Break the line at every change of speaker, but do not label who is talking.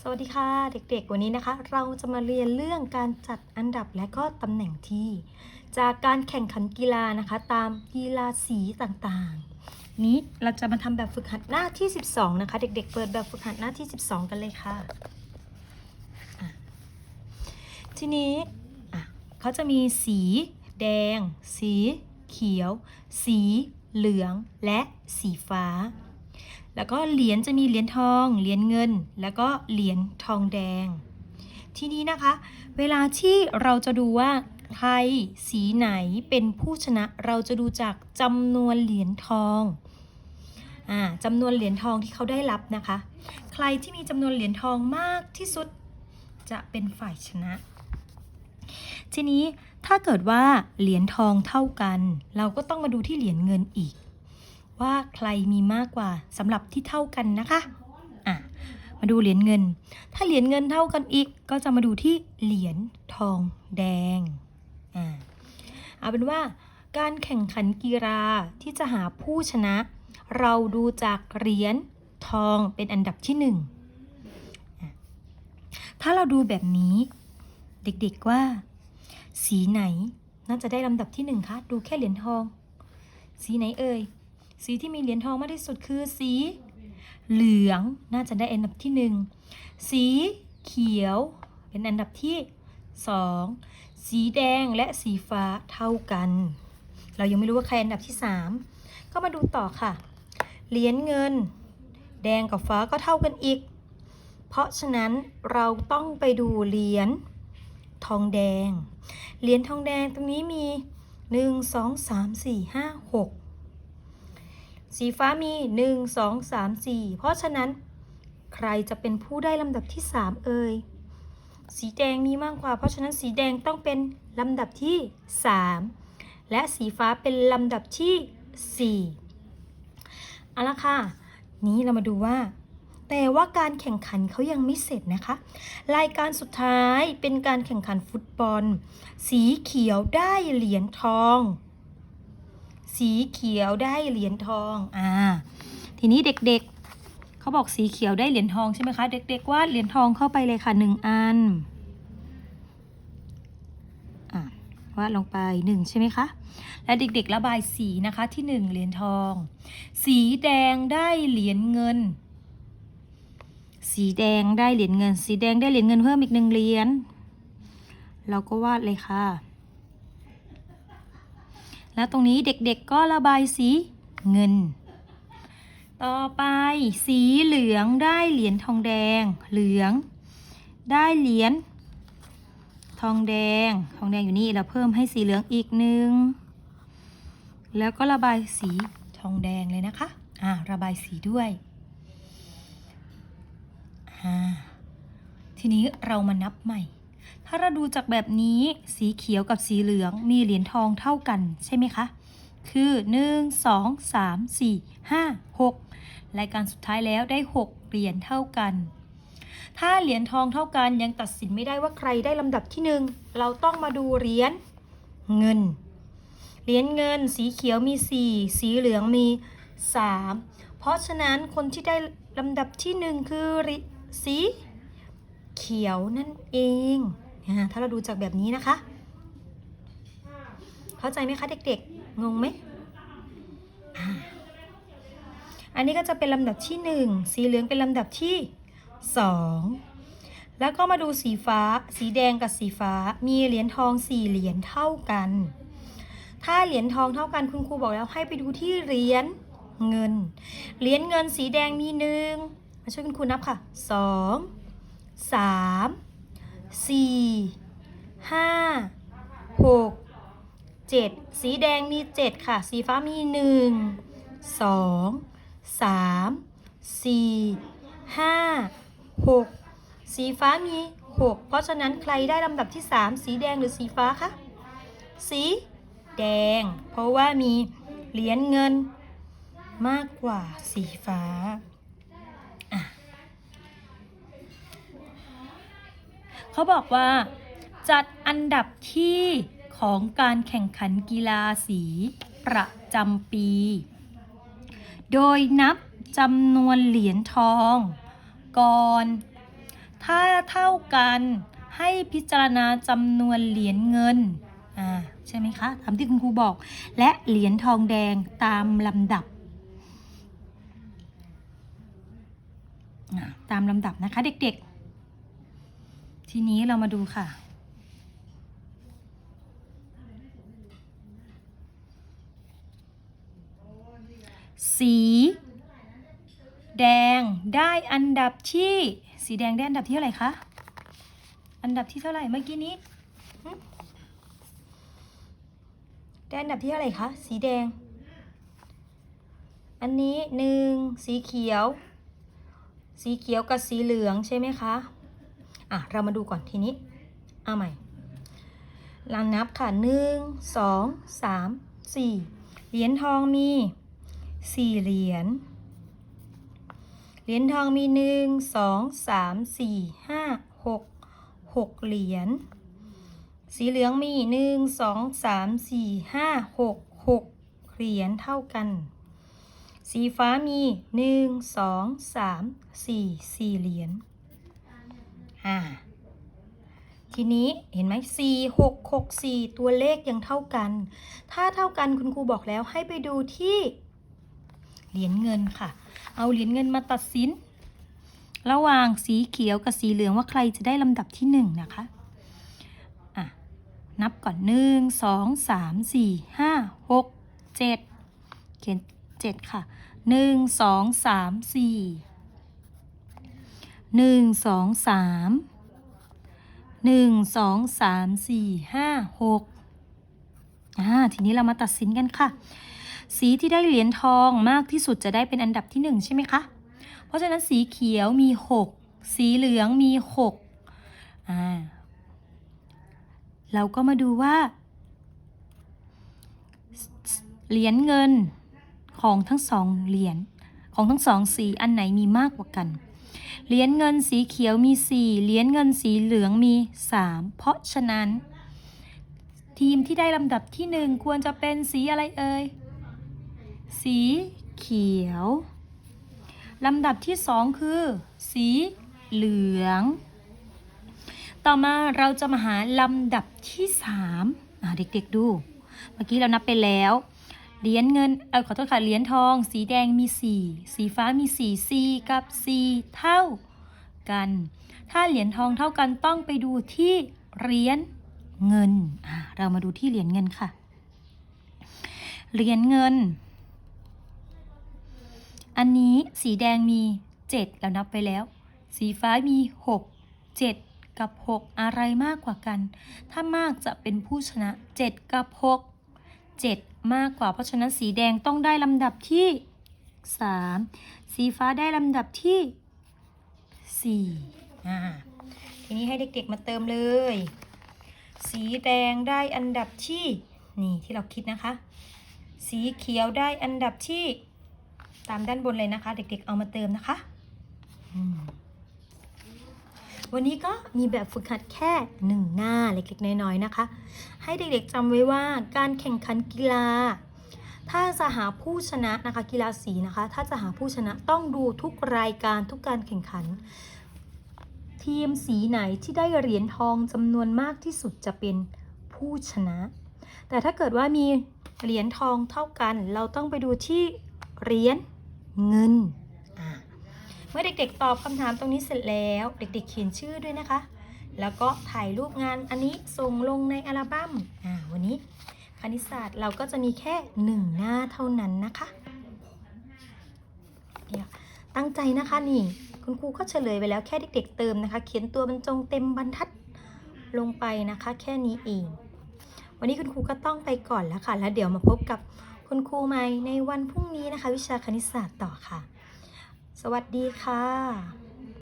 สวัสดีค่ะเด็กๆ วันนี้นะคะ เราจะมาเรียนเรื่องการจัดอันดับและก็ตำแหน่งที่ จากการแข่งขันกีฬานะคะ ตามกีฬาสีต่างๆ นี้เราจะมาทำแบบฝึกหัดหน้าที่ 12 นะคะ เด็กๆ เปิดแบบฝึกหัดหน้าที่ 12 กันเลยค่ะะทีนี้เขาจะมีสี แดง สี เขียว สีเหลืองและสีฟ้า แล้วก็เหรียญจะมีเหรียญทอง เหรียญเงิน แล้วก็เหรียญทองแดง ทีนี้นะคะ เวลาที่เราจะดูว่าใครสีไหนเป็นผู้ชนะ เราจะดูจากจำนวนเหรียญทองอ่าจำนวนเหรียญทองที่เขาได้รับนะคะ ใครที่มีจำนวนเหรียญทองมากที่สุดจะเป็นฝ่ายชนะ ทีนี้ถ้าเกิดว่าเหรียญทองเท่ากัน เราก็ต้องมาดูที่เหรียญเงินอีก ว่าใครมีมากกว่าสำหรับที่เท่ากันนะคะอะมาดูเหรียญเงิน ถ้าเหรียญเงินเท่ากันอีก ก็จะมาดูที่เหรียญทองแดงอ่าเอาเป็นว่าการแข่งขันกีฬาที่จะหาผู้ชนะ เราดูจากเหรียญทองเป็นอันดับที่หนึ่งถ้าเราดูแบบนี้เด็กๆว่า สีไหนน่าจะได้ลำดับที่หนึ่งคะดูแค่เหรียญทอง สีไหนเอ่ย สีที่มีเหรียญทองมากที่สุดคือสี เหลืองน่าจะได้อันดับที่หนึ่งสีเขียวเป็นอันดับที่สองสีแดงและสีฟ้าเท่ากัน เรายังไม่รู้ว่าใครอันดับที่สามก็มาดูต่อค่ะ เหรียญเงิน แดงกับฟ้าก็เท่ากันอีก เพราะฉะนั้นเราต้องไปดูเหรียญทองแดง เหรียญทองแดงตรงนี้มี 1 2 3 4 5 6 สีฟ้ามี 1 2 3 4 เพราะฉะนั้น ใครจะเป็นผู้ได้ลำดับที่ 3 เอ่ย สีแดงมีมากกว่า เพราะฉะนั้นสีแดงต้องเป็นลำดับที่ 3 และสีฟ้าเป็นลำดับที่ 4เอาละค่ะ นี้เรามาดูว่า แต่ว่าการแข่งขันเขายังไม่เสร็จนะคะ รายการสุดท้ายเป็นการแข่งขันฟุตบอล สีเขียวได้เหรียญทอง สีเขียวได้เหรียญทอง อ่า ทีนี้เด็กๆ เขาบอกสีเขียวได้เหรียญทองใช่ไหมคะ เด็ก ๆ วาดเหรียญทองเข้าไปเลยค่ะหนึ่งอัน อ่าวาดลงไปหนึ่งใช่ไหมคะ และเด็ก ๆ ระบายสีนะคะที่หนึ่งเหรียญทอง สีแดงได้เหรียญเงิน สีแดงได้เหรียญเงิน สีแดงได้เหรียญเงินเพิ่มอีกหนึ่งเหรียญ เราก็วาดเลยค่ะ แล้วตรงนี้เด็กๆก็ระบายสีเงิน ต่อไปสีเหลืองได้เหรียญทองแดง เหลือง ได้เหรียญทองแดง ทองแดงอยู่นี่เราเพิ่มให้สีเหลืองอีกหนึ่ง แล้วก็ระบายสีทองแดงเลยนะคะ อ่าระบายสีด้วย อ่า ทีนี้เรามานับใหม่ ถ้าเราดูจากแบบนี้สีเขียวกับสีเหลืองมีเหรียญทองเท่ากันใช่ไหมคะ คือ 1 2 3 4 5 6 รายการสุดท้ายแล้วได้ 6 เหรียญเท่ากัน ถ้าเหรียญทองเท่ากันยังตัดสินไม่ได้ว่าใครได้ลำดับที่ 1 เราต้องมาดูเหรียญเงิน เหรียญเงินสีเขียวมี 4 สีเหลืองมี 3 เพราะฉะนั้นคนที่ได้ลำดับที่ 1 คือสีเขียวนั่นเอง ถ้าเราดูจากแบบนี้นะคะ เข้าใจไหมคะเด็กๆ งงไหมอ,อันนี้ก็จะเป็นลำดับที่หนึ่งสีเหลืองเป็นลำดับที่สองแล้วก็มาดูสีฟ้า สีแดงกับสีฟ้า มีเหรียญทองสี่เหรียญเท่ากัน ถ้าเหรียญทองเท่ากันคุณครูบอกแล้วให้ไปดูที่เหรียญเงิน เหรียญเงินสีแดงมีหนึ่งมาช่วยคุณครูนับค่ะสอง สี่ห้าหกเจ็ดสีแดงมีเจ็ดค่ะ สีฟ้ามีหนึ่งสองสามสี่ห้าหกสีฟ้ามีหกเพราะฉะนั้นใครได้ลำดับที่สามสีแดงหรือสีฟ้าคะสีแดง เพราะว่ามีเหรียญเงินมากกว่าสีฟ้าอะ เขาบอกว่า จัดอันดับที่ของการแข่งขันกีฬาสีประจำปี โดยนับจำนวนเหรียญทอง ก่อน ถ้าเท่ากันให้พิจารณาจำนวนเหรียญเงินอ่าใช่ไหมคะตามที่คุณครูบอก และเหรียญทองแดงตามลำดับอ่าตามลำดับนะคะเด็กๆ ทีนี้เรามาดูค่ะ สี แดงได้อันดับที่ สีแดงได้อันดับที่เท่าไหร่คะ อันดับที่เท่าไหร่เมื่อกี้นี้ได้อันดับที่เท่าไหร่คะ สีแดง อันนี้หนึ่งสีเขียว สีเขียวกับสีเหลืองใช่ไหมคะ อะ เรามาดูก่อนทีนี้ เอาใหม่เรานับค่ะหนึ่งสองสามสี่เหรียญทองมีสี่เหรียญ เหรียญทองมีหนึ่งสองสามสี่ห้าหกหกเหรียญ สีเหลืองมีหนึ่งสองสามสี่ห้าหกหกเหรียญเท่ากัน สีฟ้ามีหนึ่งสองสามสี่สี่เหรียญ อ่าทีนี้เห็นไหมสี่หกหกสี่ตัวเลขยังเท่ากัน ถ้าเท่ากันคุณครูบอกแล้วให้ไปดูที่เหรียญเงินค่ะ เอาเหรียญเงินมาตัดสิน ระหว่างสีเขียวกับสีเหลืองว่าใครจะได้ลำดับที่หนึ่งนะคะอะนับก่อนหนึ่งสองสามสี่ห้าหกเจ็ดเขียนเจ็ดค่ะหนึ่งสองสามสี่ หนึ่งสองสามหนึ่งสองสามสี่ห้าหกอ่าทีนี้เรามาตัดสินกันค่ะ สีที่ได้เหรียญทองมากที่สุดจะได้เป็นอันดับที่หนึ่งใช่ไหมคะ เพราะฉะนั้นสีเขียวมีหกสีเหลืองมีหกอ่าเราก็มาดูว่าเหรียญเงินของทั้งสองเหรียญของทั้งสองสีอันไหนมีมากกว่ากัน เหรียญเงินสีเขียวมีสี่เหรียญเงินสีเหลืองมีสามเพราะฉะนั้น ทีมที่ได้ลำดับที่หนึ่งควรจะเป็นสีอะไรเอ่ย สีเขียวลำดับที่สองคือ สีเหลือง ต่อมาเราจะมาหาลำดับที่สามเด็กๆดู เมื่อกี้เรานับไปแล้ว เหรียญเงินเออขอโทษค่ะเหรียญทอง สีแดงมีสี่สีฟ้ามีสี่สีกับสี่เท่ากัน ถ้าเหรียญทองเท่ากันต้องไปดูที่เหรียญเงิน เรามาดูที่เหรียญเงินค่ะ เหรียญเงิน อันนี้สีแดงมี 7 เรานับไปแล้ว สีฟ้ามี 6 7 กับ 6 อะไรมากกว่ากัน ถ้ามากจะเป็นผู้ชนะ 7 กับ 6 7 มากกว่า เพราะฉะนั้นสีแดงต้องได้ลำดับที่ 3 สีฟ้าได้ลำดับที่ 4อ่าทีนี้ให้เด็กๆมาเติมเลย สีแดงได้อันดับที่นี่ที่เราคิดนะคะ สีเขียวได้อันดับที่ตามด้านบนเลยนะคะ เด็กๆเอามาเติมนะคะ อืม วันนี้ก็มีแบบฝึกหัดแค่หนึ่งหน้าเล็กๆน้อยๆนะคะ ให้เด็กๆจำไว้ว่าการแข่งขันกีฬา ถ้าจะหาผู้ชนะนะคะกีฬาสีนะคะ ถ้าจะหาผู้ชนะต้องดูทุกรายการทุกการแข่งขัน ทีมสีไหนที่ได้เหรียญทองจำนวนมากที่สุดจะเป็นผู้ชนะ แต่ถ้าเกิดว่ามีเหรียญทองเท่ากัน เราต้องไปดูที่เหรียญเงิน เมื่อเด็กๆ ตอบคำถามตรงนี้เสร็จแล้ว เด็กๆ เขียนชื่อด้วยนะคะ แล้วก็ถ่ายรูปงานอันนี้ส่งลงในอัลบั้มอ่าวันนี้คณิตศาสตร์เราก็จะมีแค่หนึ่งหน้าเท่านั้นนะคะเดี๋ยวตั้งใจนะคะนี่คุณครูก็เฉลยไปแล้วแค่เด็ก ๆ เติมนะคะ เขียนตัวบรรจงเต็มบรรทัดลงไปนะคะ แค่นี้เอง วันนี้คุณครูก็ต้องไปก่อนแล้วค่ะ แล้วเดี๋ยวมาพบกับคุณครูใหม่ในวันพรุ่งนี้นะคะ วิชาคณิตศาสตร์ต่อค่ะ สวัสดีค่ะ